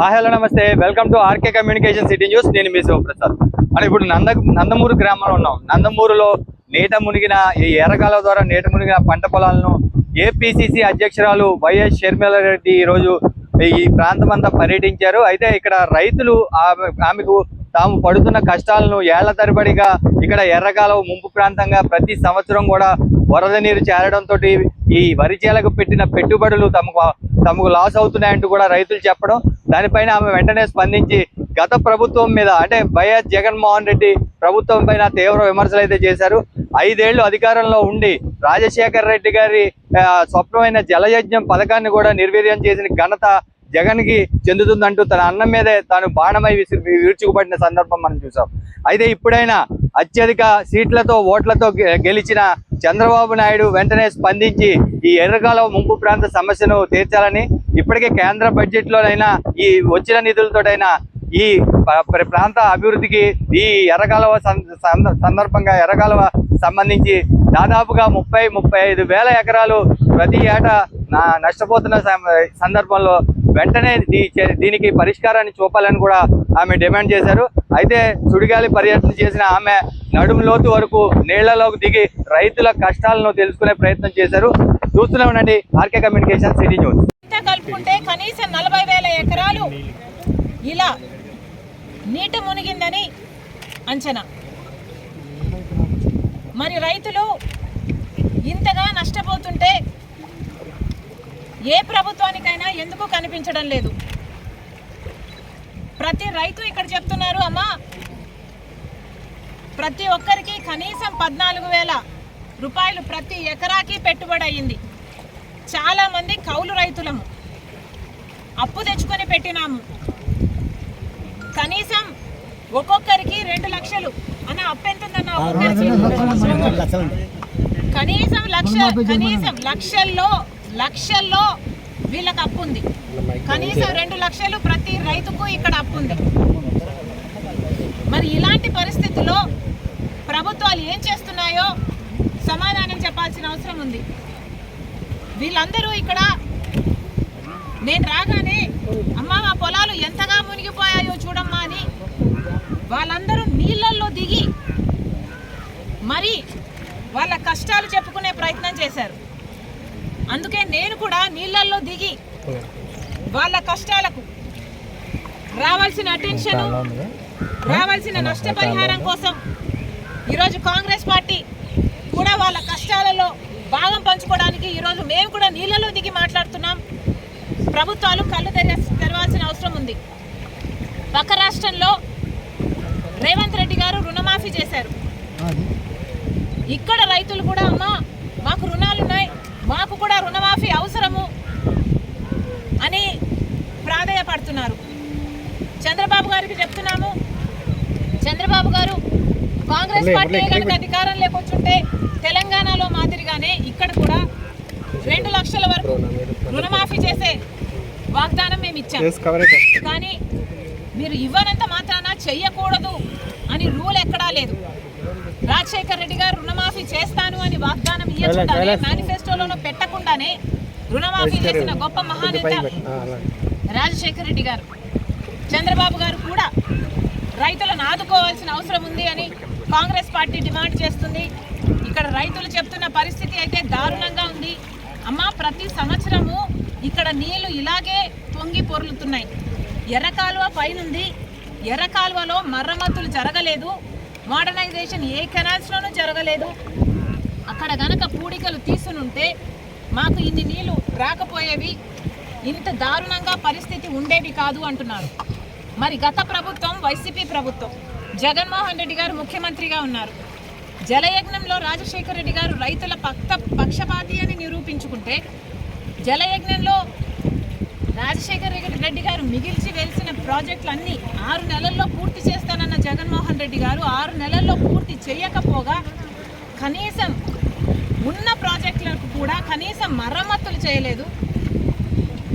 Hi hello నమస్తే. Welcome to RK communication city news నేను మీ శివప్రసాద్. మనం ఇప్పుడు నంద నందమూరు గ్రామంలో ఉన్నాం. నందమూరులో నీట మునిగిన ఈ ఎర్రకాల ద్వారా నీట మునిగిన పంట పొలాలను ఏపీసీసీ అధ్యక్షురాలు వైఎస్ షర్మిల రెడ్డి ఈరోజు ఈ ప్రాంతం అంతా పర్యటించారు. అయితే ఇక్కడ రైతులు ఆమె ఆమెకు తాము పడుతున్న కష్టాలను ఏళ్ళ తరబడిగా ఇక్కడ ఎర్రకాలం ముంపు ప్రాంతంగా ప్రతి సంవత్సరం కూడా వరద నీరు చేరడంతో ఈ వరి చేలకు పెట్టిన పెట్టుబడులు తమకు తమకు లాస్ అవుతున్నాయంటూ కూడా రైతులు చెప్పడం దానిపైన ఆమె వెంటనే స్పందించి గత ప్రభుత్వం మీద అంటే వైఎస్ జగన్మోహన్ రెడ్డి ప్రభుత్వం పైన తీవ్ర విమర్శలు అయితే చేశారు. ఐదేళ్ళు అధికారంలో ఉండి రాజశేఖర రెడ్డి గారి స్వప్నమైన జలయజ్ఞం పథకాన్ని కూడా నిర్వీర్యం చేసిన ఘనత జగన్కి చెందుతుందంటూ తన అన్నం మీదే తాను బాణమై విసిరి విరుచుకుపడిన సందర్భం మనం చూసాం. అయితే ఇప్పుడైనా అత్యధిక సీట్లతో ఓట్లతో గె- గెలిచిన చంద్రబాబు నాయుడు వెంటనే స్పందించి ఈ ఎర్రకాలం ముంపు ప్రాంత సమస్యను తీర్చాలని ఇప్పటికే కేంద్ర బడ్జెట్లోనైనా ఈ వచ్చిన నిధులతోటైనా ఈ ప్రాంత అభివృద్ధికి ఈ ఎర్రకాలువ సంద- సందర్భంగా ఎర్రకాలువ సంబంధించి దాదాపుగా ముప్పై ముప్పై ఐదు వేల ఎకరాలు ప్రతి ఏటా నా నష్టపోతున్న సందర్భంలో వెంటనే దీనికి పరిష్కారాన్ని చూపాలని కూడా ఆమె డిమాండ్ చేశారు. అయితే సుడిగాలి పర్యటన చేసిన ఆమె నడుము లోతు వరకు నీళ్ళలోకి దిగి రైతుల కష్టాలను తెలుసుకునే ప్రయత్నం చేశారు. చూస్తూనే ఉండండి ఆర్కే కమ్యూనికేషన్ సిటీ న్యూస్. ఇంత కలుపుకుంటే కనీసం నలభై వేల ఎకరాలు ఇలా నీట మునిగిందని అంచనా. మరి రైతులు ఇంతగా నష్టపోతుంటే ఏ ప్రభుత్వానికైనా ఎందుకు కనిపించడం లేదు? ప్రతి రైతు ఇక్కడ చెప్తున్నారు అమ్మా ప్రతి ఒక్కరికి కనీసం పద్నాలుగు వేల రూపాయలు ప్రతి ఎకరాకి పెట్టుబడి అయ్యింది. చాలా మంది కౌలు రైతులము. అప్పు తెచ్చుకొని పెట్టినాము. కనీసం ఒక్కొక్కరికి రెండు లక్షలు. అన్న అప్పు ఎంత కనీసం లక్ష కనీసం లక్షల్లో లక్షల్లో వీళ్ళకి అప్పు ఉంది. కనీసం రెండు లక్షలు ప్రతి రైతుకు ఇక్కడ అప్పు ఉంది. మరి ఇలాంటి పరిస్థితుల్లో ప్రభుత్వాలు ఏం చేస్తున్నాయో సమాధానం చెప్పాల్సిన అవసరం ఉంది. వీళ్ళందరూ ఇక్కడ నేను రాగానే అమ్మ మా పొలాలు ఎంతగా మునిగిపోయాయో చూడమ్మా అని వాళ్ళందరూ నీళ్ళల్లో దిగి మరి వాళ్ళ కష్టాలు చెప్పుకునే ప్రయత్నం చేశారు. అందుకే నేను కూడా నీళ్ళల్లో దిగి వాళ్ళ కష్టాలకు రావాల్సిన అటెన్షన్ రావాల్సిన నష్టపరిహారం కోసం ఈరోజు కాంగ్రెస్ పార్టీ కూడా వాళ్ళ కష్టాలలో భాగం పంచుకోవడానికి ఈరోజు మేము కూడా నీళ్ళలో దిగి మాట్లాడుతున్నాం. ప్రభుత్వాలు కళ్ళు తెర తెరవాల్సిన అవసరం ఉంది. పక్క రాష్ట్రంలో రేవంత్ రెడ్డి గారు రుణమాఫీ చేశారు. ఇక్కడ రైతులు కూడా అమ్మా మాకు రుణాలు ఉన్నాయి మాకు కూడా రుణమాఫీ అవసరము అని ప్రాధేయపడుతున్నారు. చంద్రబాబు గారికి చెప్తున్నాము. చంద్రబాబు గారు కాంగ్రెస్ పార్టీ కనుక అధికారం లేకొచ్చుంటే తెలంగాణలో మాదిరిగానే ఇక్కడ కూడా రెండు లక్షల వరకు రుణమాఫీ చేసే వాగ్దానం మేము ఇచ్చాం. కానీ మీరు ఇవ్వనంత మాత్రాన చెయ్యకూడదు అని రూల్ ఎక్కడా లేదు. రాజశేఖర్ రెడ్డి గారు రుణమాఫీ చేస్తాను అని వాగ్దానం ఇవ్వకుండానే మేనిఫెస్టోలోనూ పెట్టకుండానే రుణమాఫీ చేసిన గొప్ప మహానేత రాజశేఖర్ రెడ్డి గారు. చంద్రబాబు గారు కూడా రైతులను ఆదుకోవాల్సిన అవసరం ఉంది అని కాంగ్రెస్ పార్టీ డిమాండ్ చేస్తుంది. ఇక్కడ రైతులు చెప్తున్న పరిస్థితి అయితే దారుణంగా ఉంది. అమ్మా ప్రతి సంవత్సరము ఇక్కడ నీళ్ళు ఇలాగే పొంగి పొర్లుతున్నాయి. ఎర్ర కాలువ పైనుంది. ఎర్ర కాలువలో మరమ్మతులు జరగలేదు. మోడర్నైజేషన్ ఏ కెనాల్స్లోనూ జరగలేదు. అక్కడ గనక పూడికలు తీసునుంటే మాకు ఇన్ని నీళ్ళు రాకపోయేవి ఇంత దారుణంగా పరిస్థితి ఉండేవి కాదు అంటున్నారు. మరి గత ప్రభుత్వం వైసీపీ ప్రభుత్వం జగన్మోహన్ రెడ్డి గారు ముఖ్యమంత్రిగా ఉన్నారు. జలయజ్ఞంలో రాజశేఖర రెడ్డి గారు రైతుల పక్త పక్షపాతి అని నిరూపించుకుంటే జలయజ్ఞంలో రాజశేఖర రెడ్డి గారు మిగిల్చి వెలిసిన ప్రాజెక్టులన్నీ ఆరు నెలల్లో పూర్తి చేస్తానన్న జగన్మోహన్ రెడ్డి గారు ఆరు నెలల్లో పూర్తి చేయకపోగా కనీసం ఉన్న ప్రాజెక్టులకు కూడా కనీసం మరమ్మతులు చేయలేదు.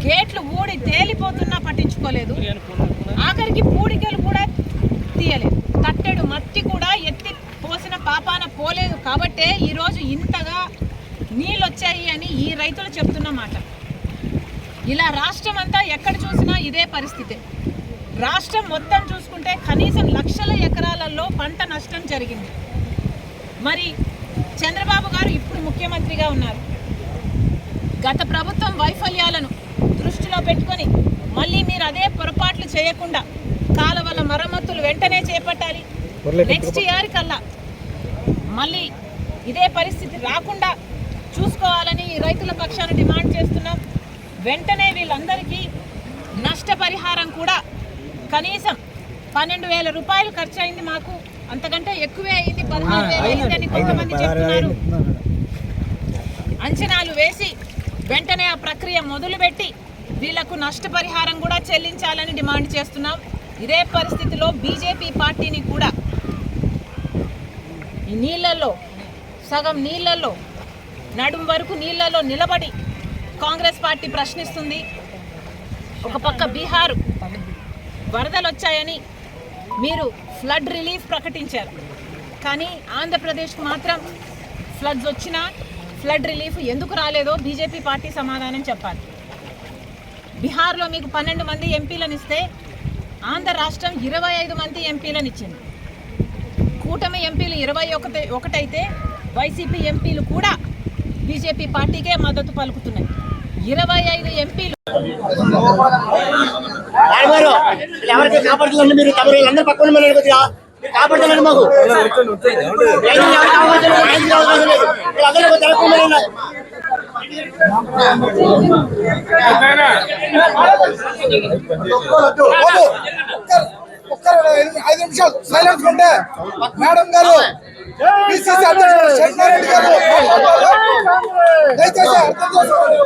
గేట్లు ఊడి తేలిపోతున్నా పట్టించుకోలేదు. ఆఖరికి పూడికలు కూడా తీయలేదు. కట్టెడు మట్టి కూడా ఎత్తి పోసిన పాపాన పోలేదు కాబట్టే ఈరోజు ఇంతగా నీళ్ళు వచ్చాయి అని ఈ రైతులు చెప్తున్నమాట ఇలా రాష్ట్రం అంతా ఎక్కడ చూసినా ఇదే పరిస్థితి. రాష్ట్రం మొత్తం చూసుకుంటే కనీసం లక్షల ఎకరాలలో పంట నష్టం జరిగింది. మరి చంద్రబాబు గారు ఇప్పుడు ముఖ్యమంత్రిగా ఉన్నారు. గత ప్రభుత్వం వైఫల్యాలను దృష్టిలో పెట్టుకొని మళ్ళీ మీరు అదే పొరపాట్లు చేయకుండా కాలువల మరమ్మతులు వెంటనే చేపట్టాలి. నెక్స్ట్ ఇయర్ కల్లా మళ్ళీ ఇదే పరిస్థితి రాకుండా చూసుకోవాలని రైతుల వెంటనే వీళ్ళందరికీ నష్టపరిహారం కూడా. కనీసం పన్నెండు వేల రూపాయలు ఖర్చు అయింది మాకు. అంతకంటే ఎక్కువే అయింది పదహారు వేలు అయిందని కొంతమంది చెప్తున్నారు. అంచనాలు వేసి వెంటనే ఆ ప్రక్రియ మొదలుపెట్టి వీళ్ళకు నష్టపరిహారం కూడా చెల్లించాలని డిమాండ్ చేస్తున్నాం. ఇదే పరిస్థితిలో బీజేపీ పార్టీని కూడా ఈ నీళ్ళల్లో సగం నీళ్ళల్లో నడుం వరకు నీళ్ళలో నిలబడి కాంగ్రెస్ పార్టీ ప్రశ్నిస్తుంది. ఒక పక్క బీహార్ వరదలు వచ్చాయని మీరు ఫ్లడ్ రిలీఫ్ ప్రకటించారు. కానీ ఆంధ్రప్రదేశ్కు మాత్రం ఫ్లడ్స్ వచ్చినా ఫ్లడ్ రిలీఫ్ ఎందుకు రాలేదో బీజేపీ పార్టీ సమాధానం చెప్పాలి. బీహార్లో మీకు పన్నెండు మంది ఎంపీలను ఇస్తే ఆంధ్ర రాష్ట్రం ఇరవై ఐదు మంది ఎంపీలను ఇచ్చింది. కూటమి ఎంపీలు ఇరవై ఒకటి ఒకటైతే వైసీపీ ఎంపీలు కూడా బీజేపీ పార్టీకే మద్దతు పలుకుతున్నాయి. ఇరవై ఐదు ఎంపీలు ఎవరికి కాపాడుతుందండి మీరు తమరు వీళ్ళందరూ పక్కన మీరు కాపాడుతున్నారు మాకు ఐదు నిమిషాలు సైలెన్స్ ఉంటే మేడం గారు అధ్యక్షుడు శంకరెడ్డి గారు దయచేసి అర్థం చేసుకోండి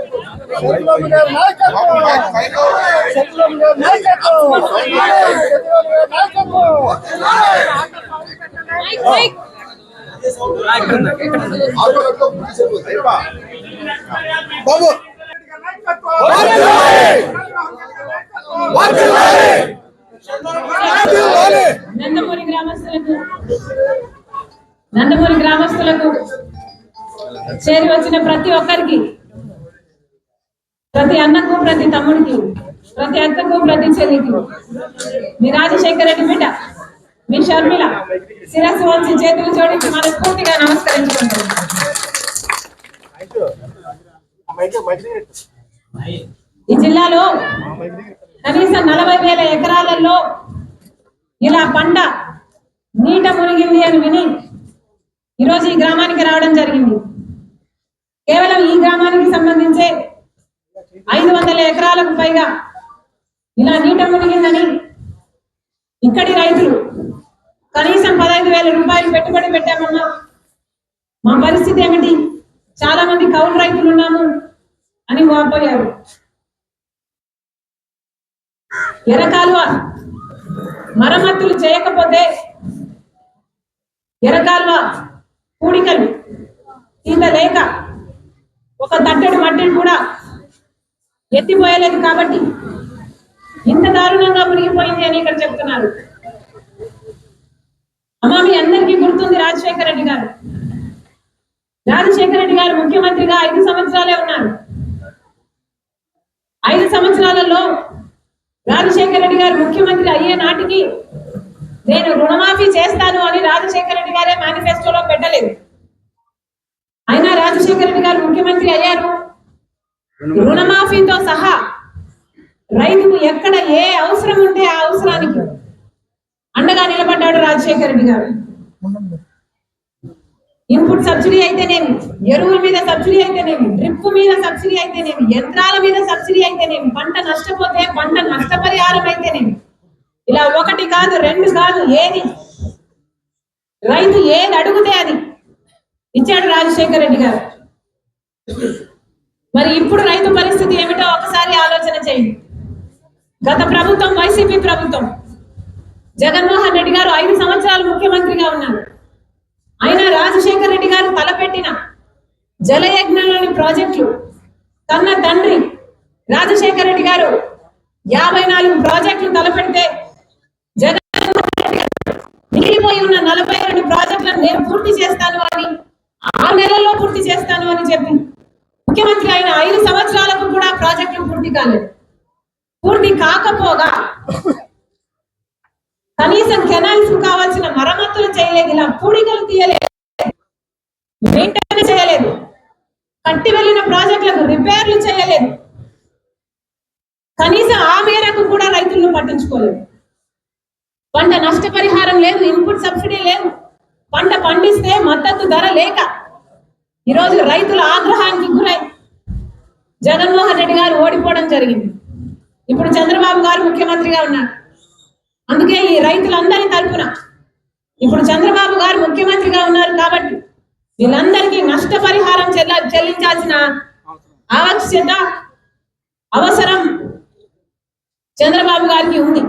బాబు నందమూరి గ్రామస్తులకు నందమూరి గ్రామస్తులకు చేరి వచ్చిన ప్రతి ఒక్కరికి ప్రతి అన్నకు ప్రతి తమ్ముడికి ప్రతి అక్కకు ప్రతి చెల్లికి. మీ రాజశేఖర రెడ్డి బిడ్డ మీ షర్మిల శిరస్సు వంచి చేతులు జోడించి మనస్ఫూర్తిగా నమస్కరించుకుంటున్నాం ఈ జిల్లాలో కనీసం నలభై వేల ఎకరాలలో ఇలా పంట నీట మునిగింది అని విని ఈరోజు ఈ గ్రామానికి రావడం జరిగింది. కేవలం ఈ గ్రామానికి సంబంధించే ఐదు వందల ఎకరాలకు పైగా ఇలా నీట మునిగిందని ఇక్కడి రైతులు కనీసం పదహైదు వేల రూపాయలు పెట్టుబడి పెట్టామన్నా మా పరిస్థితి ఏమిటి? చాలా మంది కౌలు రైతులు ఉన్నాము అని వాపోయారు ఎరకాలువ మరమ్మతులు చేయకపోతే ఎరకాలువ పూడికలు ఈత లేక ఒక తట్టెడు మట్టిని కూడా ఎత్తిపోయలేదు కాబట్టి ఇంత దారుణంగా మునిగిపోయింది అని ఇక్కడ చెప్తున్నారు. అమ్మా మీ అందరికీ గుర్తుంది రాజశేఖర రెడ్డి గారు. రాజశేఖర రెడ్డి గారు ముఖ్యమంత్రిగా ఐదు సంవత్సరాలే ఉన్నారు. ఐదు సంవత్సరాలలో రాజశేఖర రెడ్డి గారు ముఖ్యమంత్రి అయ్యే నాటికి నేను రుణమాఫీ చేస్తాను అని రాజశేఖర రెడ్డి గారే మేనిఫెస్టోలో పెట్టలేదు. అయినా రాజశేఖర రెడ్డి గారు ముఖ్యమంత్రి అయ్యారు. రుణమాఫీతో సహా రైతుకు ఎక్కడ ఏ అవసరం ఉంటే ఆ అవసరానికి అండగా నిలబడ్డాడు రాజశేఖర రెడ్డి గారు. ఇన్పుట్ సబ్సిడీ అయితేనేమి ఎరువుల మీద సబ్సిడీ అయితేనేమి డ్రిప్ మీద సబ్సిడీ అయితేనేమి యంత్రాల మీద సబ్సిడీ అయితేనేమి పంట నష్టపోతే పంట నష్టపరిహారం అయితేనేమి. ఇలా ఒకటి కాదు రెండు కాదు ఏది? రైతు ఏది అడుగుతే అది. ఇచ్చాడు రాజశేఖర రెడ్డి గారు. మరి ఇప్పుడు రైతు పరిస్థితి ఏమిటో ఒకసారి ఆలోచన చేయండి. గత ప్రభుత్వం వైసీపీ ప్రభుత్వం జగన్మోహన్ రెడ్డి గారు ఐదు సంవత్సరాలు ముఖ్యమంత్రిగా ఉన్నారు. అయినా రాజశేఖర రెడ్డి గారు తలపెట్టిన జలయజ్ఞంలోని ప్రాజెక్టులు తన తండ్రి రాజశేఖర రెడ్డి గారు యాభై నాలుగు ప్రాజెక్టులు తలపెడితే మిగిలిపోయి ఉన్న నలభై రెండు ప్రాజెక్టులను నేను పూర్తి చేస్తాను అని ఆరు నెలల్లో పూర్తి చేస్తాను అని చెప్పి ముఖ్యమంత్రి అయిన ఐదు సంవత్సరాలకు కూడా ప్రాజెక్టులు పూర్తి కాలేదు. పూర్తి కాకపోగా కనీసం కెనాల్స్ కావాల్సిన మరమ్మతులు చేయలేదు ఇలా పూడికలు తీయలేదు మెయింటైన్ చేయలేదు కట్టి వెళ్ళిన ప్రాజెక్టులకు రిపేర్లు చేయలేదు. కనీసం ఆ మేరకు కూడా రైతులను పట్టించుకోలేదు. పంట నష్టపరిహారం లేదు ఇన్పుట్ సబ్సిడీ లేదు. పంట పండిస్తే మద్దతు ధర లేక ఈరోజు రైతుల ఆగ్రహానికి గురై జగన్మోహన్ రెడ్డి గారు ఓడిపోవడం జరిగింది. ఇప్పుడు చంద్రబాబు గారు ముఖ్యమంత్రిగా ఉన్నారు. అందుకే ఈ రైతులందరి తరపున ఇప్పుడు చంద్రబాబు గారు ముఖ్యమంత్రిగా ఉన్నారు కాబట్టి వీళ్ళందరికీ నష్టపరిహారం చెల్ల చెల్లించాల్సిన ఆవశ్యత అవసరం చంద్రబాబు గారికి ఉంది.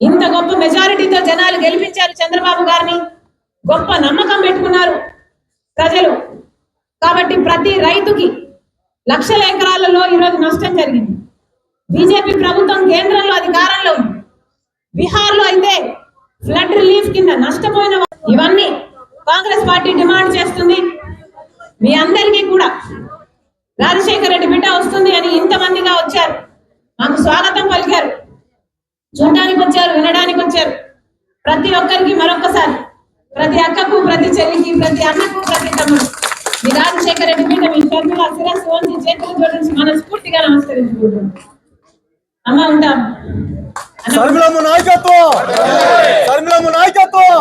ఇంత గొప్ప మెజారిటీతో జనాలు గెలిపించారు చంద్రబాబు గారిని. గొప్ప నమ్మకం పెట్టుకున్నారు. ప్రజలు. కాబట్టి ప్రతి రైతుకి లక్షల ఎకరాలలో ఈరోజు నష్టం జరిగింది. బీజేపీ ప్రభుత్వం కేంద్రంలో అధికారంలో ఉంది. బీహార్లో అయితే ఫ్లడ్ రిలీఫ్ కింద నష్టపోయిన ఇవన్నీ కాంగ్రెస్ పార్టీ డిమాండ్ చేస్తుంది. మీ అందరికీ కూడా. రాజశేఖర రెడ్డి బిడ్డ వస్తుంది అని ఇంతమందిగా వచ్చారు. మాకు స్వాగతం పలికారు. చూడడానికి వచ్చారు వినడానికి వచ్చారు ప్రతి ఒక్కరికి మరొకసారి ప్రతి అక్కకు ప్రతి చెల్లికి ప్రతి అన్నకు ప్రతి తమ్ముడు. మీ రాజశేఖర రెడ్డి మీద మీ తరఫున శిరస్సు వంచి చేతులు జోడించి మనస్ఫూర్తిగా నమస్కరించుకుంటున్నాం. అమ్మ ఉంటాం. నాయకత్వం! నాయకత్వం!